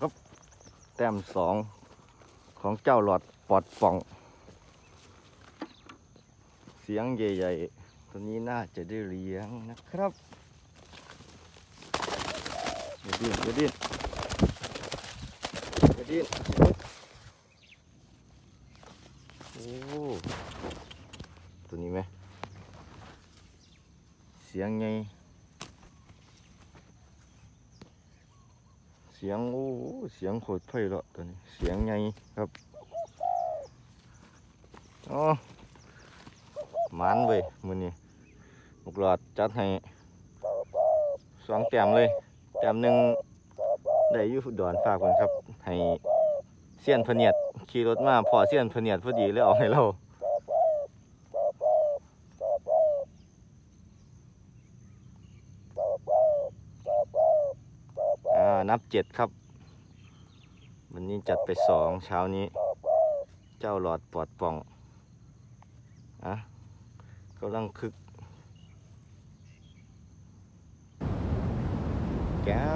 ครับ แต้มสองของเจ้าหลอดปอดป่อง เสียงใหญ่ๆ ตัวนี้น่าจะได้เลี้ยงนะครับอย่าดิ้นอย่าดิ้นอย่าดิ้นโอ้ตัวนี้ไหมเสียงไง เสียงโอ้เสียงโคตรไพเราะตัวนี้เสียงไงครับอ๋อมันเว้ยมือนี้บุกหลอดจัดให้สองแต้มเลยแต้มหนึ่งได้ยุดอนฝากคนครับ ให้เสี้ยนพเนียดขี่รถมาพอเสี้ยนพเนียดพอดีเลยเอาให้เรา อ่า นับเจ็ดครับ วันนี้จัดไปสองเช้านี้ เจ้าหลอดปลอดป่องอะกำลังคึก แก้ว